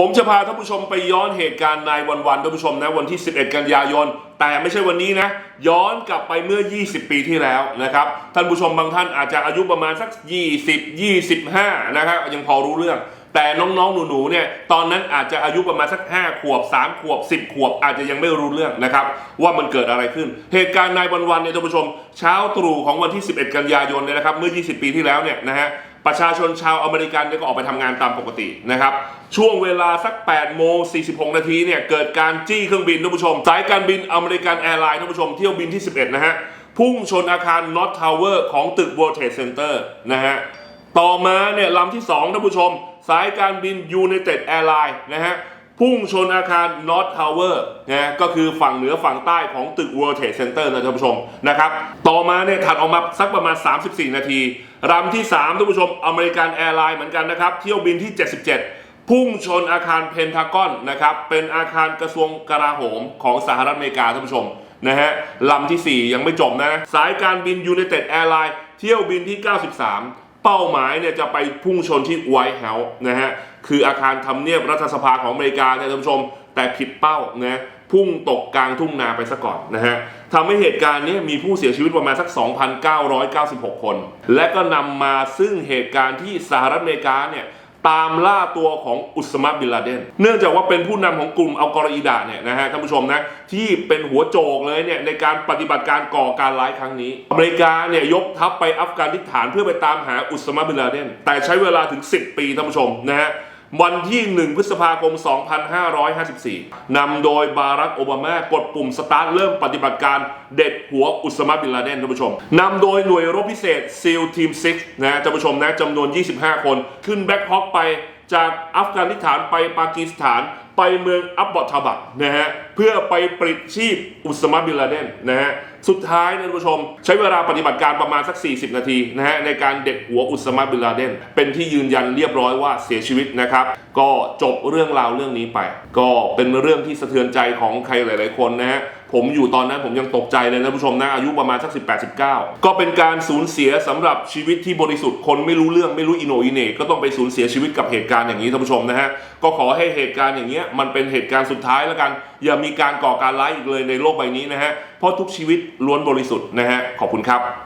ผมจะพาท่านผู้ชมไปย้อนเหตุการณ์ในวันวันๆท่านผู้ชมนะวันที่ 11 กันยายน แต่ไม่ใช่วันนี้นะ ย้อนกลับไปเมื่อ 20 ปีที่แล้วนะครับ ท่านผู้ชมบางท่านอาจจะอายุประมาณสัก 20 25 นะครับยังพอรู้เรื่อง แต่น้องๆหนูๆเนี่ยตอนนั้นอาจจะอายุประมาณสัก 5 ขวบ 3 ขวบ 10 ขวบ อาจจะยังไม่รู้เรื่องนะครับ ว่ามันเกิดอะไรขึ้น เหตุการณ์ในวันวันๆเนี่ยท่านผู้ชม เช้าตรู่ของวันที่ 11 กันยายนเนี่ยนะครับเมื่อ 20 ปีที่แล้วเนี่ยนะฮะ ประชาชนชาวอเมริกันเนี่ยก็ออกไปทำงานตามปกตินะครับ ช่วงเวลาสัก8โมง46 นาทีเนี่ยเกิดการจี้เครื่องบินท่านผู้ชม สายการบินอเมริกันแอร์ไลน์ท่านผู้ชมเที่ยวบินที่ 11 นะฮะ พุ่งชนอาคารนอตทาวเวอร์ของตึก World Trade Center นะฮะ ต่อมาเนี่ยลำที่ 2 ท่านผู้ชม สายการบิน United Airlines นะฮะ พุ่งชนอาคาร North Tower นะก็คือฝั่งเหนือฝั่งใต้ของตึก World Trade Center นะท่านผู้ชมนะครับ ต่อมาเนี่ยถัดออกมาสักประมาณ 34 นาทีลำที่ 3ท่านผู้ชมอเมริกันแอร์ไลน์เหมือนกันนะครับ เที่ยวบินที่ 77 พุ่งชนอาคารเพนทากอนนะครับ เป็นอาคารกระทรวงกลาโหมของสหรัฐอเมริกาท่านผู้ชมนะฮะลำทีสี่4 ยังไม่จบนะ สายการบิน United Airlines เที่ยวบินที่ 93 เป้าหมายเนี่ยจะไปพุ่งชนที่ไวท์เฮาส์นะฮะคืออาคารทำเนียบรัฐสภาของอเมริกาเนี่ยท่านผู้ชม แต่ผิดเป้านะพุ่งตกกลางทุ่งนาไปซะก่อนนะฮะทำให้เหตุการณ์นี้มีผู้เสียชีวิตประมาณสัก 2,996 คน และก็นำมาซึ่งเหตุการณ์ที่สหรัฐอเมริกาเนี่ย ตามล่าตัวของอุสมาบินลาเดน เนื่องจากว่าเป็นผู้นำของกลุ่มอัลกอริดาเนี่ยนะฮะท่านผู้ชมนะที่เป็นหัวโจกเลยเนี่ยในการปฏิบัติการก่อการร้ายครั้งนี้ อเมริกาเนี่ยยกทัพไปอัฟกานิสถานเพื่อไปตามหาอุสมาบินลาเดน แต่ใช้เวลาถึง 10 ปีท่านผู้ชมนะฮะ วันที่ 1 พฤษภาคม 2554 นำโดยบารักโอบามากดปุ่มสตาร์ทเริ่มปฏิบัติการเด็ดหัวอุสมาบินลาเดนท่านผู้ชมนำโดยหน่วยรบพิเศษซีลทีม 6 นะท่านผู้ชมนะจำนวน 25 คนขึ้นแบ็คฮอกไป จากอัฟกานิสถานไปปากีสถานไปเมืองอับบอทาบักนะฮะเพื่อไปปลิดชีพอุสมาบิลาเดนนะฮะสุดท้ายนะท่านผู้ชม ใช้เวลาปฏิบัติการประมาณสัก 40 นาทีนะฮะในการเด็ดหัวอุสมาบิลาเดนเป็นที่ยืนยันเรียบร้อยว่าเสียชีวิตนะครับ ก็จบเรื่องราวเรื่องนี้ไป ก็เป็นเรื่องที่สะเทือนใจของใครหลาย ๆ คนนะฮะ ผมอยู่ตอนนั้นผมยังตกใจเลยนะท่านผู้ชมนะอายุประมาณสัก 18 19 ก็เป็นการสูญเสียสำหรับชีวิตที่บริสุทธิ์คนไม่รู้เรื่องไม่รู้อิโนอิเนก็ต้องไปสูญเสียชีวิตกับเหตุการณ์อย่างนี้ท่านผู้ชมนะฮะก็ขอให้เหตุการณ์อย่างเงี้ยมันเป็นเหตุการณ์สุดท้ายแล้วกัน อย่ามีการก่อการร้ายอีกเลยในโลกใบนี้นะฮะเพราะทุกชีวิตล้วนบริสุทธิ์นะฮะขอบคุณครับ